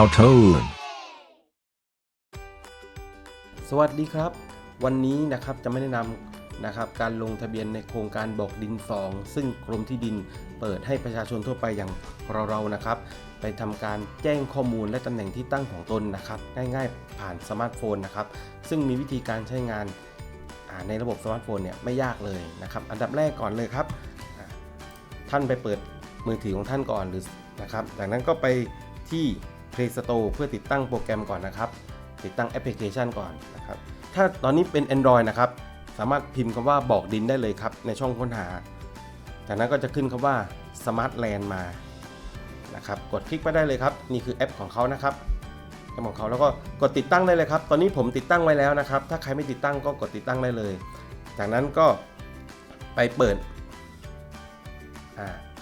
How to สวัสดีครับ วันนี้นะครับจะไม่แนะนำนะครับการลงทะเบียนในโครงการบอกดิน2ซึ่งกรมที่ดินเปิดให้ประชาชนทั่วไปอย่างเราๆนะครับ ไปทำการแจ้งข้อมูลและตำแหน่งที่ตั้งของตนนะครับ ง่ายๆ ผ่านสมาร์ทโฟนนะครับ ซึ่งมีวิธีการใช้งานในระบบสมาร์ทโฟนเนี่ยไม่ยากเลยนะครับ อันดับแรกก่อนเลยครับ ท่านไปเปิดมือถือของท่านก่อนหรือนะครับ จากนั้นก็ไปที่ Play Store เพื่อติดตั้งโปรแกรมก่อนนะครับ ติดตั้งแอปพลิเคชันก่อนนะครับ ถ้าตอนนี้เป็น Android นะครับ สามารถพิมพ์คำว่าบอกดินได้เลยครับ ในช่องค้นหา จากนั้นก็จะขึ้นคำว่า Smart Land มานะครับ กดคลิกไปได้เลยครับ นี่คือแอปของเขานะครับแอปของเขาแล้วก็กดติดตั้งได้เลยครับ ตอนนี้ผมติดตั้งไว้แล้วนะครับ ถ้าใครไม่ติดตั้งก็กดติดตั้งได้เลย จากนั้นก็ไปเปิด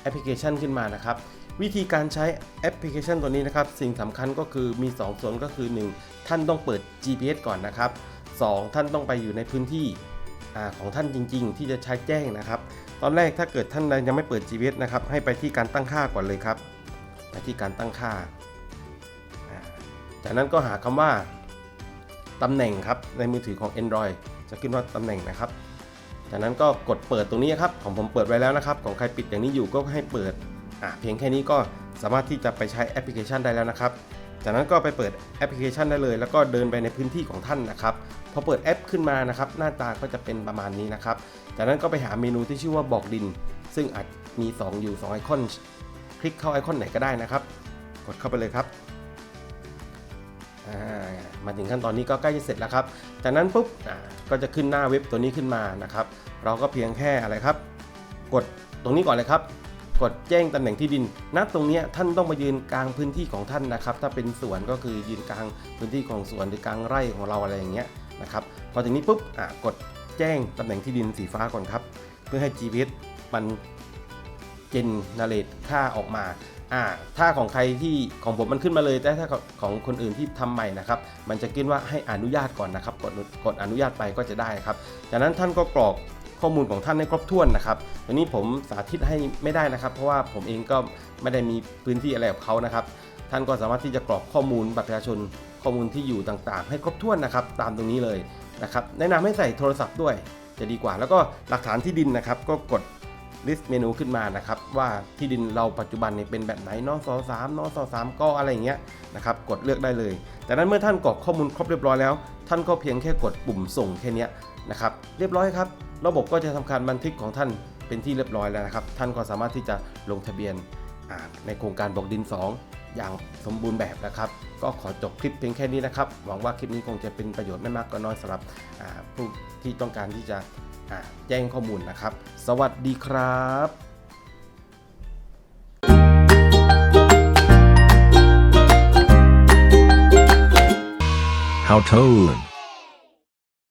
แอปพลิเคชันขึ้นมานะครับ วิธีการใช้แอปพลิเคชันตัวนี้นะครับ สิ่งสำคัญก็คือมี 2 ส่วนก็คือ 1 ท่านต้องเปิด GPS ก่อนนะครับ 2 ท่านต้องไปอยู่ในพื้นที่ของท่านจริง ๆ ที่จะใช้แจ้งนะครับ ตอนแรกถ้าเกิดท่านยังไม่เปิด GPS นะครับ ให้ไปที่การตั้งค่าก่อนเลยครับ ไปที่การตั้งค่า จากนั้นก็หาคำว่าตำแหน่งครับในมือถือของ Android จะขึ้นว่าตำแหน่งนะครับ จากนั้นก็กดเปิดตรงนี้ครับของผมเปิดไว้แล้วนะครับ ของใครปิดอย่างนี้อยู่ก็ให้เปิด เพียงแค่นี้ก็สามารถที่จะไปใช้แอปพลิเคชันได้แล้วนะครับ จากนั้นก็ไปเปิดแอปพลิเคชันได้เลย แล้วก็เดินไปในพื้นที่ของท่านนะครับพอเปิดแอปขึ้นมานะครับ หน้าตาก็จะเป็นประมาณนี้นะครับ จากนั้นก็ไปหาเมนูที่ชื่อว่าบอกดิน ซึ่งอาจมี 2 อยู่ 2 ไอคอน คลิกเข้าไอคอนไหนก็ได้นะครับ กดเข้าไปเลยครับมาถึงขั้นตอนนี้ก็ใกล้จะเสร็จแล้วครับ จากนั้นปุ๊บก็จะขึ้นหน้าเว็บตัวนี้ขึ้นมานะครับ เราก็เพียงแค่อะไรครับ กดตรงนี้ก่อนเลยครับ กดแจ้งตำแหน่งที่ดินณตรงนี้ท่านต้องมายืนกลางพื้นที่ของท่านนะครับ ถ้าเป็นสวนก็คือยืนกลางพื้นที่ของสวนหรือกลางไร่ของเราอะไรอย่างเงี้ยนะครับพอถึงนี้ปุ๊บอะกดแจ้งตำแหน่งที่ดินสีฟ้าก่อนครับ เพื่อให้ GPS มันเจนเนเรตค่าออกมาอ่าถ้าของใครที่ของผมมันขึ้นมาเลย แต่ถ้าของคนอื่นที่ทำใหม่นะครับ มันจะขึ้นว่าให้อนุญาตก่อนนะครับ กดกดอนุญาตไปก็จะได้ครับ จากนั้นท่านก็กรอก ข้อมูลของท่านให้ครบถ้วนนะครับตัวนี้ผมสาธิตให้ไม่ได้นะครับ เพราะว่าผมเองก็ไม่ได้มีพื้นที่อะไรกับเขานะครับ ท่านก็สามารถที่จะกรอกข้อมูลบัตรประชาชนข้อมูลที่อยู่ต่างๆ ให้ครบถ้วนนะครับ ตามตรงนี้เลยนะครับ แนะนำให้ใส่โทรศัพท์ด้วยจะดีกว่า แล้วก็หลักฐานที่ดินนะครับ ก็กด list เมนูขึ้นมานะครับว่าที่ดินเราปัจจุบันเนี่ยเป็นแบบไหนนอสอสามนอสอสามก็อะไรอย่างเงี้ยนะครับกดเลือกได้เลยจากนั้นเมื่อท่านกรอกข้อมูลครบเรียบร้อยแล้ว ท่านก็เพียงแค่กดปุ่มส่งแค่นี้นะครับเรียบร้อยครับ ระบบก็จะทำการบันทึกของท่านเป็นที่เรียบร้อยแล้วนะครับ ท่านก็สามารถที่จะลงทะเบียนในโครงการบอกดิน 2 อย่างสมบูรณ์แบบนะครับ ก็ขอจบคลิปเพียงแค่นี้นะครับ หวังว่าคลิปนี้คงจะเป็นประโยชน์ไม่มากก็น้อยสำหรับผู้ที่ต้องการที่จะ แจ้งข้อมูลนะครับ สวัสดีครับ How to